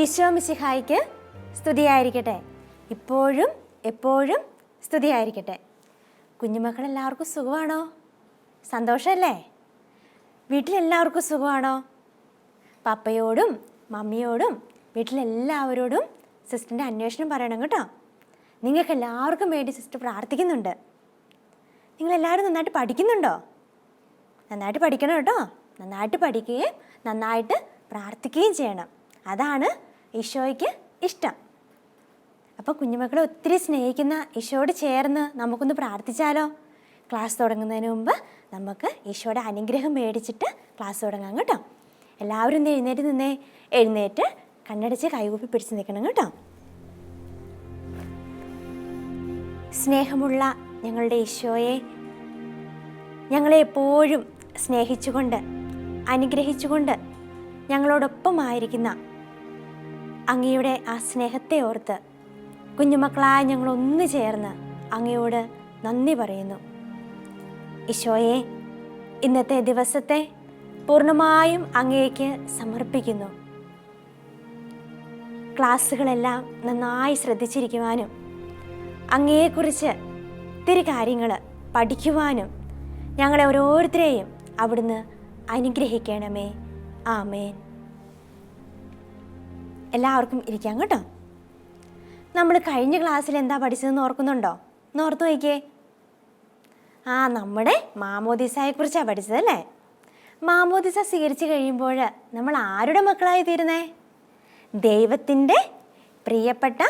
ഈശോ മിശിഹായിക്ക് സ്തുതിയായിരിക്കട്ടെ. ഇപ്പോഴും എപ്പോഴും സ്തുതിയായിരിക്കട്ടെ. കുഞ്ഞുമക്കളെല്ലാവർക്കും സുഖമാണോ? സന്തോഷമല്ലേ? വീട്ടിലെല്ലാവർക്കും സുഖമാണോ? പപ്പയോടും മമ്മിയോടും വീട്ടിലെല്ലാവരോടും സിസ്റ്ററിന്റെ അന്വേഷണം പറയണം കേട്ടോ. നിങ്ങൾക്ക് എല്ലാവർക്കും വേണ്ടി സിസ്റ്റർ പ്രാർത്ഥിക്കുന്നുണ്ട്. നിങ്ങളെല്ലാവരും നന്നായിട്ട് പഠിക്കുന്നുണ്ടോ? നന്നായിട്ട് പഠിക്കണം കേട്ടോ. നന്നായിട്ട് പഠിക്കുകയും നന്നായിട്ട് പ്രാർത്ഥിക്കുകയും ചെയ്യണം. അതാണ് ഈശോയ്ക്ക് ഇഷ്ടം. അപ്പോൾ കുഞ്ഞുമക്കളെ ഒത്തിരി സ്നേഹിക്കുന്ന ഈശോയോട് ചേർന്ന് നമുക്കൊന്ന് പ്രാർത്ഥിച്ചാലോ? ക്ലാസ് തുടങ്ങുന്നതിന് മുമ്പ് നമുക്ക് ഈശോയുടെ അനുഗ്രഹം മേടിച്ചിട്ട് ക്ലാസ് തുടങ്ങാം കേട്ടോ. എല്ലാവരും ഒന്ന് എഴുന്നേറ്റ് നിന്നേ. എഴുന്നേറ്റ് കണ്ണടച്ച് കൈകൂപ്പി പിടിച്ച് നിൽക്കണം കേട്ടോ. സ്നേഹമുള്ള ഞങ്ങളുടെ ഈശോയെ ഞങ്ങളെ എപ്പോഴും സ്നേഹിച്ചുകൊണ്ട് അനുഗ്രഹിച്ചുകൊണ്ട് ഞങ്ങളോടൊപ്പമായിരിക്കുന്ന അങ്ങയുടെ ആ സ്നേഹത്തെ ഓർത്ത് കുഞ്ഞുമക്കളായ ഞങ്ങൾ ഒന്ന് ചേർന്ന് അങ്ങയോട് നന്ദി പറയുന്നു. ഈശോയെ ഇന്നത്തെ ദിവസത്തെ പൂർണമായും അങ്ങേക്ക് സമർപ്പിക്കുന്നു. ക്ലാസ്സുകളെല്ലാം നന്നായി ശ്രദ്ധിച്ചിരിക്കുവാനും അങ്ങയെക്കുറിച്ച് ഒത്തിരി കാര്യങ്ങൾ പഠിക്കുവാനും ഞങ്ങളെ ഓരോരുത്തരെയും അവിടുന്ന് അനുഗ്രഹിക്കണമേ. ആമേൻ. എല്ലാവർക്കും ഇരിക്കാം കേട്ടോ. നമ്മൾ കഴിഞ്ഞ ക്ലാസ്സിൽ എന്താ പഠിച്ചതെന്ന് ഓർക്കുന്നുണ്ടോ? ഒന്ന് നോക്കിയേ. ആ നമ്മുടെ മാമോദിസയെക്കുറിച്ചാണ് പഠിച്ചത് അല്ലേ? മാമോദിസ സ്വീകരിച്ച് കഴിയുമ്പോൾ നമ്മൾ ആരുടെ മക്കളായി തീരുന്നേ? ദൈവത്തിന്റെ പ്രിയപ്പെട്ട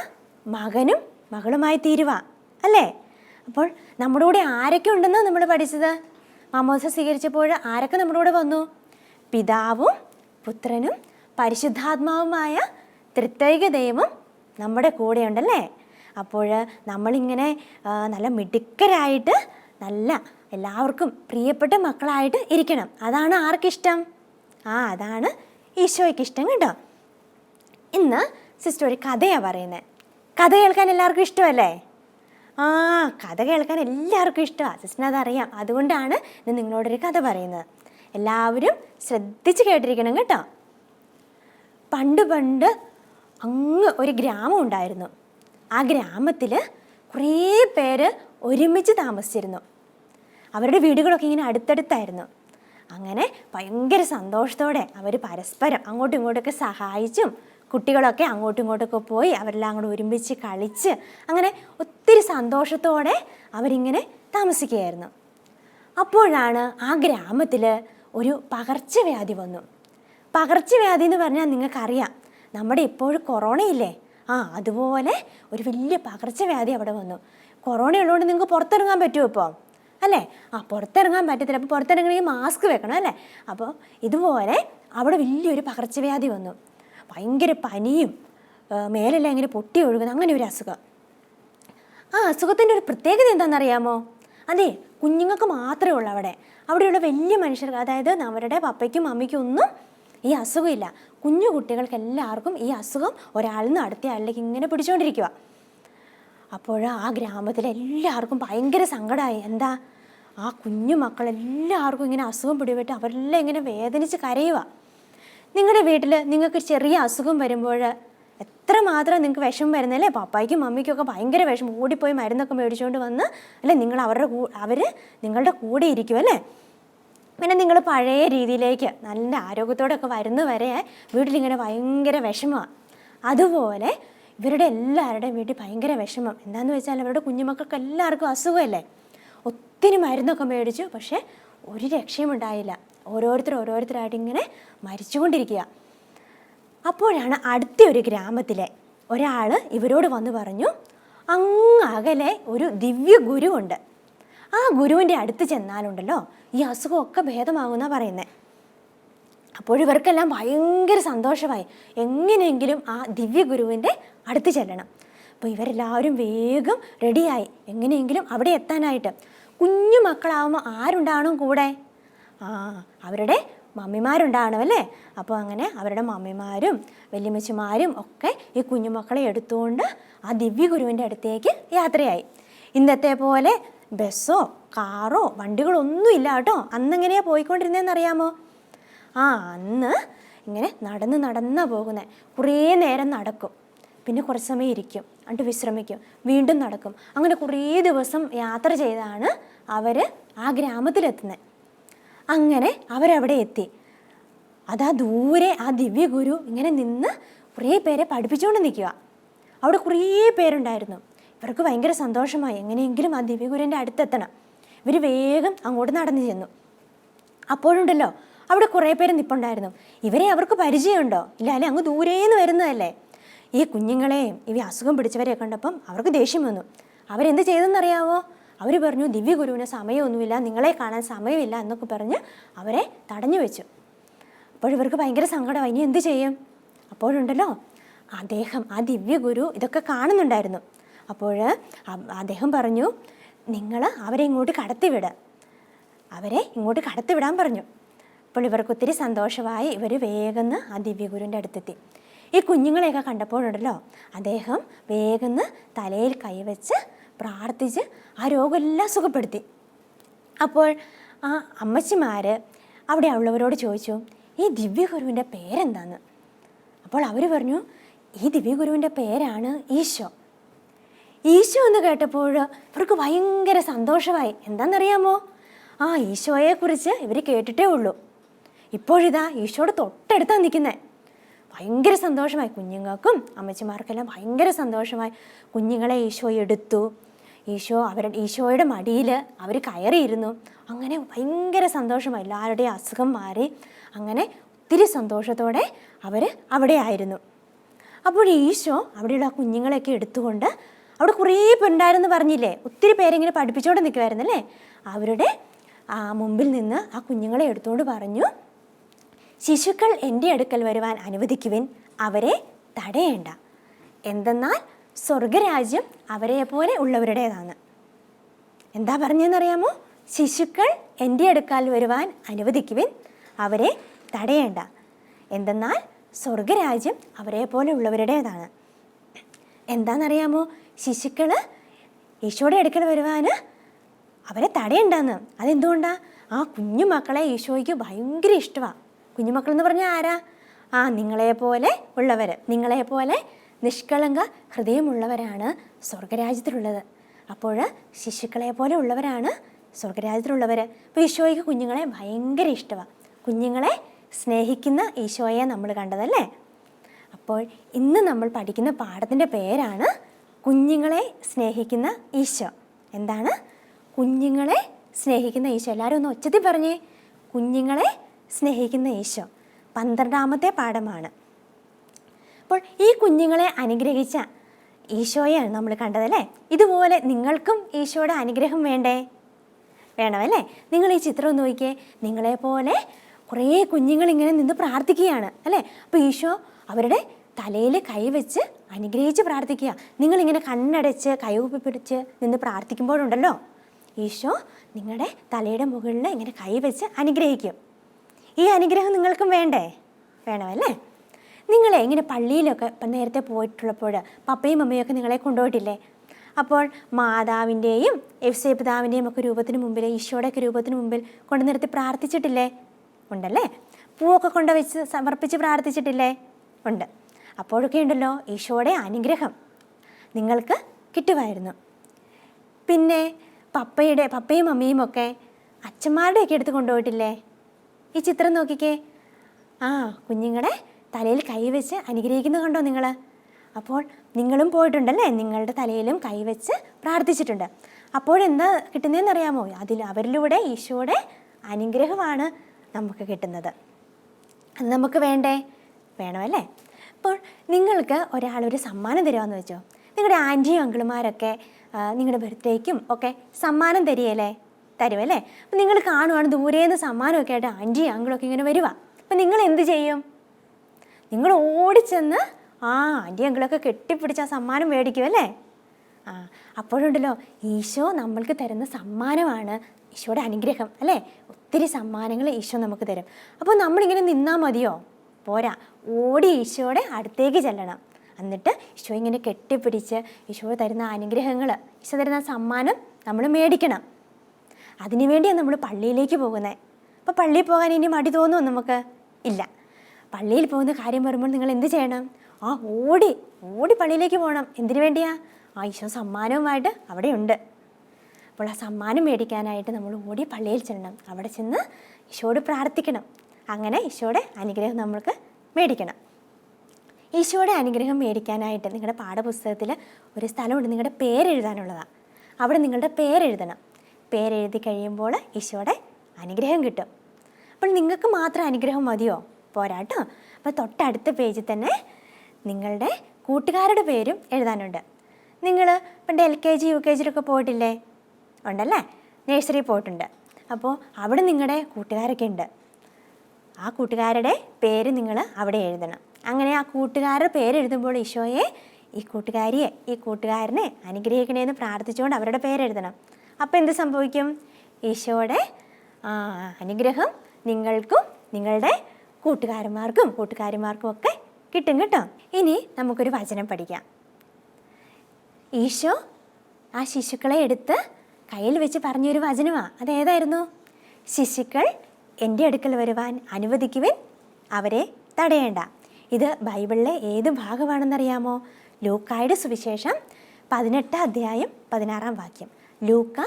മകനും മകളുമായി തീരുക അല്ലേ? അപ്പോൾ നമ്മുടെ കൂടെ ആരൊക്കെ ഉണ്ടെന്ന് നമ്മൾ പഠിച്ചത്? മാമോദിസ സ്വീകരിച്ചപ്പോൾ ആരൊക്കെ നമ്മുടെ കൂടെ വന്നു? പിതാവും പുത്രനും പരിശുദ്ധാത്മാവുമായ ത്രിത്വൈക ദൈവം നമ്മുടെ കൂടെ ഉണ്ടല്ലേ അപ്പോൾ നമ്മളിങ്ങനെ നല്ല മിടുക്കരായിട്ട് നല്ല എല്ലാവർക്കും പ്രിയപ്പെട്ട മക്കളായിട്ട് ഇരിക്കണം. അതാണ് ആർക്കിഷ്ടം? ആ അതാണ് ഈശോയ്ക്ക് ഇഷ്ടം കേട്ടോ. ഇന്ന് സിസ്റ്റർ ഒരു കഥയാണ് പറയുന്നത് കഥ കേൾക്കാൻ എല്ലാവർക്കും ഇഷ്ടമല്ലേ? ആ കഥ കേൾക്കാൻ എല്ലാവർക്കും ഇഷ്ടമാണ് സിസ്റ്ററിന് അതറിയാം. അതുകൊണ്ടാണ് ഇന്ന് നിങ്ങളോടൊരു കഥ പറയുന്നത്. എല്ലാവരും ശ്രദ്ധിച്ച് കേട്ടിരിക്കണം കേട്ടോ. പണ്ട് പണ്ട് അങ്ങ് ഒരു ഗ്രാമം ഉണ്ടായിരുന്നു. ആ ഗ്രാമത്തിൽ കുറേ പേര് ഒരുമിച്ച് താമസിച്ചിരുന്നു. അവരുടെ വീടുകളൊക്കെ ഇങ്ങനെ അടുത്തടുത്തായിരുന്നു. അങ്ങനെ ഭയങ്കര സന്തോഷത്തോടെ അവർ പരസ്പരം അങ്ങോട്ടും ഇങ്ങോട്ടൊക്കെ സഹായിച്ചും കുട്ടികളൊക്കെ അങ്ങോട്ടും ഇങ്ങോട്ടൊക്കെ പോയി അവരെല്ലാം കൂടെ ഒരുമിച്ച് കളിച്ച് അങ്ങനെ ഒത്തിരി സന്തോഷത്തോടെ അവരിങ്ങനെ താമസിക്കുകയായിരുന്നു. അപ്പോഴാണ് ആ ഗ്രാമത്തിൽ ഒരു പകർച്ചവ്യാധി വന്നു. പകർച്ചവ്യാധി എന്ന് പറഞ്ഞാൽ നിങ്ങൾക്കറിയാം. നമ്മുടെ ഇപ്പോഴും കൊറോണയില്ലേ? ആ അതുപോലെ ഒരു വലിയ പകർച്ചവ്യാധി അവിടെ വന്നു. കൊറോണ ഉള്ളതുകൊണ്ട് നിങ്ങൾക്ക് പുറത്തിറങ്ങാൻ പറ്റുമോ ഇപ്പോൾ അല്ലേ? ആ പുറത്തിറങ്ങാൻ പറ്റത്തില്ല. അപ്പോൾ പുറത്തിറങ്ങണമെങ്കിൽ മാസ്ക് വെക്കണം അല്ലേ? അപ്പോൾ ഇതുപോലെ അവിടെ വലിയൊരു പകർച്ചവ്യാധി വന്നു. ഭയങ്കര പനിയും മേലെല്ലാം ഇങ്ങനെ പൊട്ടി ഒഴുകുന്ന അങ്ങനെ ഒരു അസുഖം. ആ അസുഖത്തിന്റെ ഒരു പ്രത്യേകത എന്താണെന്നറിയാമോ? അതെ കുഞ്ഞുങ്ങൾക്ക് മാത്രമേ ഉള്ളൂ അവിടെ. അവിടെയുള്ള വലിയ മനുഷ്യർക്ക് അതായത് അവരുടെ പപ്പയ്ക്കും അമ്മയ്ക്കും ഒന്നും ഈ അസുഖമില്ല. കുഞ്ഞു കുട്ടികൾക്ക് എല്ലാവർക്കും ഈ അസുഖം ഒരാളിൽ നിന്ന് അടുത്ത ആളിലേക്ക് ഇങ്ങനെ പിടിച്ചുകൊണ്ടിരിക്കുക അപ്പോൾ ആ ഗ്രാമത്തിലെ എല്ലാവർക്കും ഭയങ്കര സങ്കടമായി എന്താ? ആ കുഞ്ഞു മക്കളെല്ലാവർക്കും ഇങ്ങനെ അസുഖം പിടിപെട്ട് അവരെല്ലാം ഇങ്ങനെ വേദനിച്ച് കരയുക നിങ്ങളുടെ വീട്ടിൽ നിങ്ങൾക്ക് ചെറിയ അസുഖം വരുമ്പോൾ എത്രമാത്രം നിങ്ങൾക്ക് വിഷമം വരുന്നല്ലേ പപ്പായ്ക്കും മമ്മിക്കൊക്കെ ഭയങ്കര വിഷമം. ഓടിപ്പോയി മരുന്നൊക്കെ മേടിച്ചുകൊണ്ട് വന്ന് അല്ലേ? നിങ്ങൾ അവരുടെ അവർ നിങ്ങളുടെ കൂടെ ഇരിക്കും അല്ലേ? പിന്നെ നിങ്ങൾ പഴയ രീതിയിലേക്ക് നല്ല ആരോഗ്യത്തോടൊക്കെ വരുന്ന വരെ വീട്ടിലിങ്ങനെ ഭയങ്കര വിഷമമാണ് അതുപോലെ ഇവരുടെ എല്ലാവരുടെയും വീട്ടിൽ ഭയങ്കര വിഷമം. എന്താണെന്ന് വെച്ചാൽ അവരുടെ കുഞ്ഞുമക്കൾക്ക് എല്ലാവർക്കും അസുഖമല്ലേ? ഒത്തിരി മരുന്നൊക്കെ മേടിച്ചു പക്ഷേ ഒരു രക്ഷയും ഉണ്ടായില്ല. ഓരോരുത്തർ ഓരോരുത്തരായിട്ട് ഇങ്ങനെ മരിച്ചുകൊണ്ടിരിക്കുക. അപ്പോഴാണ് അടുത്ത ഒരു ഗ്രാമത്തിലെ ഒരാൾ ഇവരോട് വന്ന് പറഞ്ഞു അങ്ങ് അകലെ ഒരു ദിവ്യ ഗുരുവുണ്ട് ആ ഗുരുവിന്റെ അടുത്ത് ചെന്നാലുണ്ടല്ലോ ഈ അസുഖമൊക്കെ ഭേദമാകുന്ന പറയുന്നത് അപ്പോഴിവർക്കെല്ലാം ഭയങ്കര സന്തോഷമായി. എങ്ങനെയെങ്കിലും ആ ദിവ്യ ഗുരുവിന്റെ അടുത്ത് ചെല്ലണം. അപ്പോൾ ഇവരെല്ലാവരും വേഗം റെഡിയായി. എങ്ങനെയെങ്കിലും അവിടെ എത്താനായിട്ട്. കുഞ്ഞു മക്കളാവുമ്പോൾ ആരുണ്ടാവണം കൂടെ? ആ അവരുടെ മമ്മിമാരുണ്ടാവണം അല്ലേ? അപ്പോൾ അങ്ങനെ അവരുടെ മമ്മിമാരും വല്യമ്മച്ചിമാരും ഒക്കെ ഈ കുഞ്ഞുമക്കളെ എടുത്തുകൊണ്ട് ആ ദിവ്യ ഗുരുവിന്റെ അടുത്തേക്ക് യാത്രയായി. ഇന്നത്തെ പോലെ ബസ്സോ കാറോ വണ്ടികളൊന്നും ഇല്ല കേട്ടോ. അന്നെങ്ങനെയാണ് പോയിക്കൊണ്ടിരുന്നതെന്ന് അറിയാമോ ആ അന്ന് ഇങ്ങനെ നടന്ന് നടന്നാ പോകുന്നത് കുറേ നേരം നടക്കും. പിന്നെ കുറച്ച് സമയം ഇരിക്കും. എന്നിട്ട് വിശ്രമിക്കും. വീണ്ടും നടക്കും. അങ്ങനെ കുറേ ദിവസം യാത്ര ചെയ്താണ് അവർ ആ ഗ്രാമത്തിലെത്തുന്നത് അങ്ങനെ അവരവിടെ എത്തി. അതാ ദൂരെ ആ ദിവ്യഗുരു ഇങ്ങനെ നിന്ന് കുറേ പേരെ പഠിപ്പിച്ചുകൊണ്ട് നിൽക്കുക അവിടെ കുറേ പേരുണ്ടായിരുന്നു. ഇവർക്ക് ഭയങ്കര സന്തോഷമായി. എങ്ങനെയെങ്കിലും ആ ദിവ്യഗുരുവിന്റെ അടുത്തെത്തണം. ഇവർ വേഗം അങ്ങോട്ട് നടന്നു ചെന്നു. അപ്പോഴുണ്ടല്ലോ അവിടെ കുറേ പേര് നിപ്പുണ്ടായിരുന്നു. ഇവരെ അവർക്ക് പരിചയമുണ്ടോ? ഇല്ല അല്ലെ? അങ്ങ് ദൂരേന്ന് വരുന്നതല്ലേ? ഈ കുഞ്ഞുങ്ങളെയും ഇവ അസുഖം പിടിച്ചവരെ കണ്ടപ്പം അവർക്ക് ദേഷ്യം വന്നു. അവരെന്ത് ചെയ്തെന്നറിയാവോ? അവർ പറഞ്ഞു ദിവ്യഗുരുവിന് സമയമൊന്നുമില്ല നിങ്ങളെ കാണാൻ സമയമില്ല എന്നൊക്കെ പറഞ്ഞ് അവരെ തടഞ്ഞു വെച്ചു. അപ്പോഴിവർക്ക് ഭയങ്കര സങ്കടമായി. ഇനി എന്ത് ചെയ്യും? അപ്പോഴുണ്ടല്ലോ അദ്ദേഹം ആ ദിവ്യഗുരു ഇതൊക്കെ കാണുന്നുണ്ടായിരുന്നു. അപ്പോൾ അദ്ദേഹം പറഞ്ഞു നിങ്ങൾ അവരെ ഇങ്ങോട്ട് കടത്തിവിട. അവരെ ഇങ്ങോട്ട് കടത്തിവിടാൻ പറഞ്ഞു. അപ്പോൾ ഇവർക്ക് ഒത്തിരി സന്തോഷമായി ഇവർ വേഗം ആ ദിവ്യഗുരുവിന്റെ അടുത്തെത്തി. ഈ കുഞ്ഞുങ്ങളെയൊക്കെ കണ്ടപ്പോഴുണ്ടല്ലോ അദ്ദേഹം വേഗം തലയിൽ കൈവച്ച് പ്രാർത്ഥിച്ച് ആ രോഗമെല്ലാം സുഖപ്പെടുത്തി. അപ്പോൾ ആ അമ്മച്ചിമാർ അവിടെ ഉള്ളവരോട് ചോദിച്ചു ഈ ദിവ്യഗുരുവിന്റെ പേരെന്താന്ന്? അപ്പോൾ അവർ പറഞ്ഞു ഈ ദിവ്യഗുരുവിന്റെ പേരാണ് ഈശോ. ഈശോ എന്ന് കേട്ടപ്പോൾ ഇവർക്ക് ഭയങ്കര സന്തോഷമായി. എന്താണെന്നറിയാമോ? ആ ഈശോയെക്കുറിച്ച് ഇവർ കേട്ടിട്ടേ ഉള്ളൂ. ഇപ്പോഴിതാ ഈശോയുടെ തൊട്ടടുത്താണ് നിൽക്കുന്നത് ഭയങ്കര സന്തോഷമായി. കുഞ്ഞുങ്ങൾക്കും അമ്മച്ചിമാർക്കെല്ലാം ഭയങ്കര സന്തോഷമായി. കുഞ്ഞുങ്ങളെ ഈശോ എടുത്തു. ഈശോ അവരുടെ ഈശോയുടെ മടിയിൽ അവർ കയറിയിരുന്നു. അങ്ങനെ ഭയങ്കര സന്തോഷമായി. എല്ലാവരുടെയും അസുഖം മാറി. അങ്ങനെ ഒത്തിരി സന്തോഷത്തോടെ അവർ അവിടെ ആയിരുന്നു അപ്പോൾ ഈശോ അവിടെയുള്ള ആ കുഞ്ഞുങ്ങളെയൊക്കെ എടുത്തുകൊണ്ട് അവിടെ കുറേ പേരുണ്ടായിരുന്നു പറഞ്ഞില്ലേ? ഒത്തിരി പേരിങ്ങനെ പഠിപ്പിച്ചുകൊണ്ട് നിൽക്കുമായിരുന്നു അല്ലേ അവരുടെ ആ മുമ്പിൽ നിന്ന് ആ കുഞ്ഞുങ്ങളെ എടുത്തുകൊണ്ട് പറഞ്ഞു ശിശുക്കൾ എന്റെ അടുക്കൽ വരുവാൻ അനുവദിക്കുവിൻ. അവരെ തടയേണ്ട. എന്തെന്നാൽ സ്വർഗരാജ്യം അവരെ പോലെ ഉള്ളവരുടേതാണ്. എന്താ പറഞ്ഞതെന്നറിയാമോ ശിശുക്കൾ എന്റെ അടുക്കാൽ വരുവാൻ അനുവദിക്കുവിൻ. അവരെ തടയേണ്ട. എന്തെന്നാൽ സ്വർഗരാജ്യം അവരെ പോലെ ഉള്ളവരുടേതാണ്. എന്താണെന്നറിയാമോ ശിശുക്കൾ ഈശോയുടെ അടുക്കൽ വരുവാൻ അവരെ തടയുണ്ടെന്ന് അതെന്തുകൊണ്ടാ? ആ കുഞ്ഞു മക്കളെ ഈശോയ്ക്ക് ഭയങ്കര ഇഷ്ടമാണ് കുഞ്ഞുമക്കൾ എന്ന് പറഞ്ഞാൽ ആരാ? ആ നിങ്ങളെപ്പോലെ ഉള്ളവർ നിങ്ങളെപ്പോലെ നിഷ്കളങ്ക ഹൃദയമുള്ളവരാണ് സ്വർഗരാജ്യത്തിലുള്ളത്. അപ്പോൾ ശിശുക്കളെ പോലെ ഉള്ളവരാണ് സ്വർഗരാജ്യത്തിലുള്ളവർ അപ്പോൾ ഈശോയ്ക്ക് കുഞ്ഞുങ്ങളെ ഭയങ്കര ഇഷ്ടമാണ് കുഞ്ഞുങ്ങളെ സ്നേഹിക്കുന്ന ഈശോയെ നമ്മൾ കണ്ടതല്ലേ? അപ്പോൾ ഇന്ന് നമ്മൾ പഠിക്കുന്ന പാഠത്തിന്റെ പേരാണ് കുഞ്ഞുങ്ങളെ സ്നേഹിക്കുന്ന ഈശോ. എന്താണ്? കുഞ്ഞുങ്ങളെ സ്നേഹിക്കുന്ന ഈശോ. എല്ലാവരും ഒന്ന് ഒച്ചത്തിൽ പറഞ്ഞേ. കുഞ്ഞുങ്ങളെ സ്നേഹിക്കുന്ന ഈശോ. പന്ത്രണ്ടാമത്തെ പാഠമാണ്. അപ്പോൾ ഈ കുഞ്ഞുങ്ങളെ അനുഗ്രഹിച്ച ഈശോയാണ് നമ്മൾ കണ്ടതല്ലേ ഇതുപോലെ നിങ്ങൾക്കും ഈശോയുടെ അനുഗ്രഹം വേണ്ടേ? വേണമല്ലേ? നിങ്ങൾ ഈ ചിത്രം ഒന്ന് നോക്കിയേ നിങ്ങളെപ്പോലെ കുറേ കുഞ്ഞുങ്ങൾ ഇങ്ങനെ നിന്ന് പ്രാർത്ഥിക്കുകയാണ് അല്ലേ? അപ്പോൾ ഈശോ അവരുടെ തലയിൽ കൈവച്ച് അനുഗ്രഹിച്ച് പ്രാർത്ഥിക്കുക. നിങ്ങളിങ്ങനെ കണ്ണടച്ച് കൈകൂപ്പി പിടിച്ച് നിന്ന് പ്രാർത്ഥിക്കുമ്പോഴുണ്ടല്ലോ. ഈശോ നിങ്ങളുടെ തലയുടെ മുകളിൽ ഇങ്ങനെ കൈവച്ച് അനുഗ്രഹിക്കും. ഈ അനുഗ്രഹം നിങ്ങൾക്കും വേണ്ടേ? വേണമല്ലേ? നിങ്ങളെ ഇങ്ങനെ പള്ളിയിലൊക്കെ ഇപ്പം നേരത്തെ പോയിട്ടുള്ളപ്പോൾ പപ്പയും അമ്മയും ഒക്കെ നിങ്ങളെ കൊണ്ടുപോയിട്ടില്ലേ? അപ്പോൾ മാതാവിന്റെയും എഫ് പിതാവിന്റെയും ഒക്കെ രൂപത്തിന് മുമ്പിൽ ഈശോയുടെ ഒക്കെ രൂപത്തിന് മുമ്പിൽ കൊണ്ടു നിർത്തി പ്രാർത്ഥിച്ചിട്ടില്ലേ? ഉണ്ടല്ലേ? പൂവൊക്കെ കൊണ്ടുവച്ച് സമർപ്പിച്ച് പ്രാർത്ഥിച്ചിട്ടില്ലേ? ഉണ്ട്. അപ്പോഴൊക്കെ ഉണ്ടല്ലോ ഈശോയുടെ അനുഗ്രഹം നിങ്ങൾക്ക് കിട്ടുമായിരുന്നു. പിന്നെ പപ്പയുടെ പപ്പയും അമ്മയും ഒക്കെ അച്ഛന്മാരുടെയൊക്കെ എടുത്ത് കൊണ്ടുപോയിട്ടില്ലേ? ഈ ചിത്രം നോക്കിക്കേ. ആ കുഞ്ഞുങ്ങളെ തലയിൽ കൈവച്ച് അനുഗ്രഹിക്കുന്നത് കണ്ടോ നിങ്ങൾ അപ്പോൾ നിങ്ങളും പോയിട്ടുണ്ടല്ലേ? നിങ്ങളുടെ തലയിലും കൈവച്ച് പ്രാർത്ഥിച്ചിട്ടുണ്ട്. അപ്പോഴെന്താ കിട്ടുന്നതെന്ന് അറിയാമോ? അതിൽ അവരിലൂടെ ഈശോയുടെ അനുഗ്രഹമാണ് നമുക്ക് കിട്ടുന്നത്. അത് നമുക്ക് വേണ്ടേ? വേണമല്ലേ? അപ്പോൾ നിങ്ങൾക്ക് ഒരാൾ ഒരു സമ്മാനം തരുമെന്ന് വെച്ചോ? നിങ്ങളുടെ ആന്റിയും അങ്കിളുമാരൊക്കെ നിങ്ങളുടെ ബർത്ത്ഡേക്കും ഒക്കെ സമ്മാനം തരികയല്ലേ? അല്ലേ അപ്പം നിങ്ങൾ കാണുവാണ് ദൂരേന്ന് സമ്മാനമൊക്കെ ആയിട്ട് ആന്റിയും അങ്കിളൊക്കെ ഇങ്ങനെ വരുവാ. അപ്പം നിങ്ങൾ എന്ത് ചെയ്യും? നിങ്ങൾ ഓടിച്ചെന്ന് ആ ആന്റി അങ്കിളൊക്കെ കെട്ടിപ്പിടിച്ച് ആ സമ്മാനം മേടിക്കും അല്ലേ? ആ അപ്പോഴുണ്ടല്ലോ ഈശോ നമ്മൾക്ക് തരുന്ന സമ്മാനമാണ് ഈശോയുടെ അനുഗ്രഹം അല്ലേ? ഒത്തിരി സമ്മാനങ്ങൾ ഈശോ നമുക്ക് തരും. അപ്പോൾ നമ്മളിങ്ങനെ നിന്നാൽ മതിയോ? പോരാ. ഓടി ഈശോയുടെ അടുത്തേക്ക് ചെല്ലണം. എന്നിട്ട് ഈശോ ഇങ്ങനെ കെട്ടിപ്പിടിച്ച് ഈശോ തരുന്ന അനുഗ്രഹങ്ങൾ ഈശോ തരുന്ന സമ്മാനം നമ്മൾ മേടിക്കണം. അതിനുവേണ്ടിയാണ് നമ്മൾ പള്ളിയിലേക്ക് പോകുന്നത് അപ്പോൾ പള്ളിയിൽ പോകാൻ ഇനി മടി തോന്നുമോ നമുക്ക്? ഇല്ല. പള്ളിയിൽ പോകുന്ന കാര്യം വരുമ്പോൾ നിങ്ങൾ എന്ത് ചെയ്യണം? ആ ഓടി ഓടി പള്ളിയിലേക്ക് പോകണം എന്തിനു വേണ്ടിയാ? ആ ഈശോ സമ്മാനവുമായിട്ട് അവിടെയുണ്ട് അപ്പോൾ ആ സമ്മാനം മേടിക്കാനായിട്ട് നമ്മൾ ഓടി പള്ളിയിൽ ചെല്ലണം. അവിടെ ചെന്ന് ഈശോട് പ്രാർത്ഥിക്കണം. അങ്ങനെ ഈശോയുടെ അനുഗ്രഹം നമ്മൾക്ക് മേടിക്കണം. ഈശോയുടെ അനുഗ്രഹം മേടിക്കാനായിട്ട് നിങ്ങളുടെ പാഠപുസ്തകത്തിൽ ഒരു സ്ഥലമുണ്ട്. നിങ്ങളുടെ പേരെഴുതാനുള്ളതാണ്. അവിടെ നിങ്ങളുടെ പേരെഴുതണം. പേരെഴുതി കഴിയുമ്പോൾ ഈശോയുടെ അനുഗ്രഹം കിട്ടും. അപ്പോൾ നിങ്ങൾക്ക് മാത്രം അനുഗ്രഹം മതിയോ? പോരാട്ടോ അപ്പോൾ തൊട്ടടുത്ത പേജിൽ തന്നെ നിങ്ങളുടെ കൂട്ടുകാരുടെ പേരും എഴുതാനുണ്ട്. നിങ്ങൾ പണ്ട് L K G U K ജിയിലൊക്കെ പോയിട്ടില്ലേ? ഉണ്ടല്ലേ? നേഴ്സറി പോയിട്ടുണ്ട്. അപ്പോൾ അവിടെ നിങ്ങളുടെ കൂട്ടുകാരൊക്കെ ഉണ്ട്. ആ കൂട്ടുകാരുടെ പേര് നിങ്ങൾ അവിടെ എഴുതണം. അങ്ങനെ ആ കൂട്ടുകാരുടെ പേര് എഴുതുമ്പോൾ ഈശോയെ ഈ കൂട്ടുകാരിയെ ഈ കൂട്ടുകാരനെ അനുഗ്രഹിക്കണേന്ന് പ്രാർത്ഥിച്ചുകൊണ്ട് അവരുടെ പേരെഴുതണം അപ്പോൾ എന്ത് സംഭവിക്കും? ഈശോയുടെ അനുഗ്രഹം നിങ്ങൾക്കും നിങ്ങളുടെ കൂട്ടുകാരന്മാർക്കും കൂട്ടുകാരിമാർക്കും ഒക്കെ കിട്ടും കേട്ടോ. ഇനി നമുക്കൊരു വചനം പഠിക്കാം. ഈശോ ആ ശിശുക്കളെ എടുത്ത് കയ്യിൽ വെച്ച് പറഞ്ഞൊരു വചനമാണ് അതേതായിരുന്നു ശിശുക്കൾ എന്റെ അടുക്കൽ വരുവാൻ അനുവദിക്കുവിൻ. അവരെ തടയേണ്ട. ഇത് ബൈബിളിലെ ഏത് ഭാഗമാണെന്നറിയാമോ? ലൂക്കായുടെ സുവിശേഷം പതിനെട്ട് അധ്യായം പതിനാറാം വാക്യം. ലൂക്ക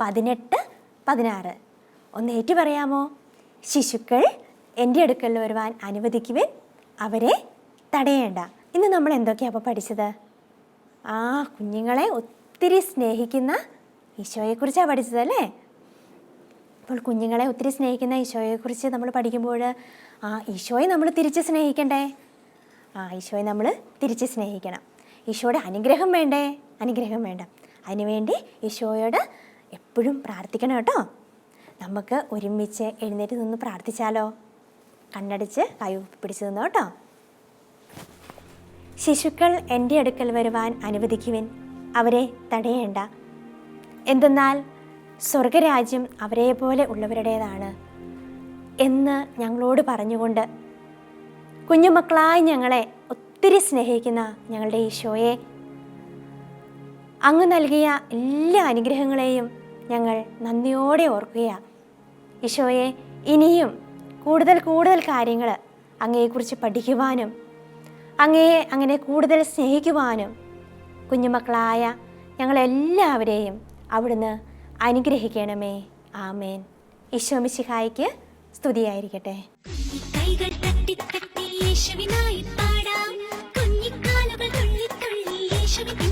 പതിനെട്ട് പതിനാറ്. ഒന്ന് ഏറ്റു പറയാമോ? ശിശുക്കൾ എന്റെ അടുക്കൽ വരുവാൻ അനുവദിക്കുവിൻ. അവരെ തടയേണ്ട. ഇന്ന് നമ്മൾ എന്തൊക്കെയാണ് അപ്പോൾ പഠിച്ചത്? ആ കുഞ്ഞുങ്ങളെ ഒത്തിരി സ്നേഹിക്കുന്ന ഈശോയെക്കുറിച്ചാണ് പഠിച്ചത് അല്ലേ? അപ്പോൾ കുഞ്ഞുങ്ങളെ ഒത്തിരി സ്നേഹിക്കുന്ന ഈശോയെക്കുറിച്ച് നമ്മൾ പഠിക്കുമ്പോൾ ആ ഈശോയെ നമ്മൾ തിരിച്ച് സ്നേഹിക്കണ്ടേ? ആ ഈശോയെ നമ്മൾ തിരിച്ച് സ്നേഹിക്കണം. ഈശോയുടെ അനുഗ്രഹം വേണ്ടേ? അനുഗ്രഹം വേണ്ട. അതിനുവേണ്ടി ഈശോയോട് എപ്പോഴും പ്രാർത്ഥിക്കണം കേട്ടോ. നമുക്ക് ഒരുമിച്ച് എഴുന്നേറ്റ് നിന്ന് പ്രാർത്ഥിച്ചാലോ? കണ്ണടിച്ച് കൈ പിടിച്ച് നിന്നോ കേട്ടോ. ശിശുക്കൾ എന്റെ അടുക്കൽ വരുവാൻ അനുവദിക്കുവിൻ. അവരെ തടയേണ്ട. എന്തെന്നാൽ സ്വർഗരാജ്യം അവരെ പോലെ ഉള്ളവരുടേതാണ് എന്ന് ഞങ്ങളോട് പറഞ്ഞുകൊണ്ട് കുഞ്ഞുമക്കളായി ഞങ്ങളെ ഒത്തിരി സ്നേഹിക്കുന്ന ഞങ്ങളുടെ ഈശോയെ അങ്ങ് നൽകിയ എല്ലാ അനുഗ്രഹങ്ങളെയും ഞങ്ങൾ നന്ദിയോടെ ഓർക്കുകയാണ് ഈശോയെ ഇനിയും കൂടുതൽ കൂടുതൽ കാര്യങ്ങൾ അങ്ങയെക്കുറിച്ച് പഠിക്കുവാനും അങ്ങയെ അങ്ങനെ കൂടുതൽ സ്നേഹിക്കുവാനും കുഞ്ഞുമക്കളായ ഞങ്ങളെല്ലാവരെയും അവിടുന്ന് അനുഗ്രഹിക്കണമേ. ആമേൻ. ഈശോമിശിഹായിക്ക് സ്തുതിയായിരിക്കട്ടെ. കൈകൾ തട്ടി തട്ടി യേശുവിനായി പാടാം. കുഞ്ഞിക്കാലുകൾ തുള്ളിത്തുള്ളി യേശുവിൻ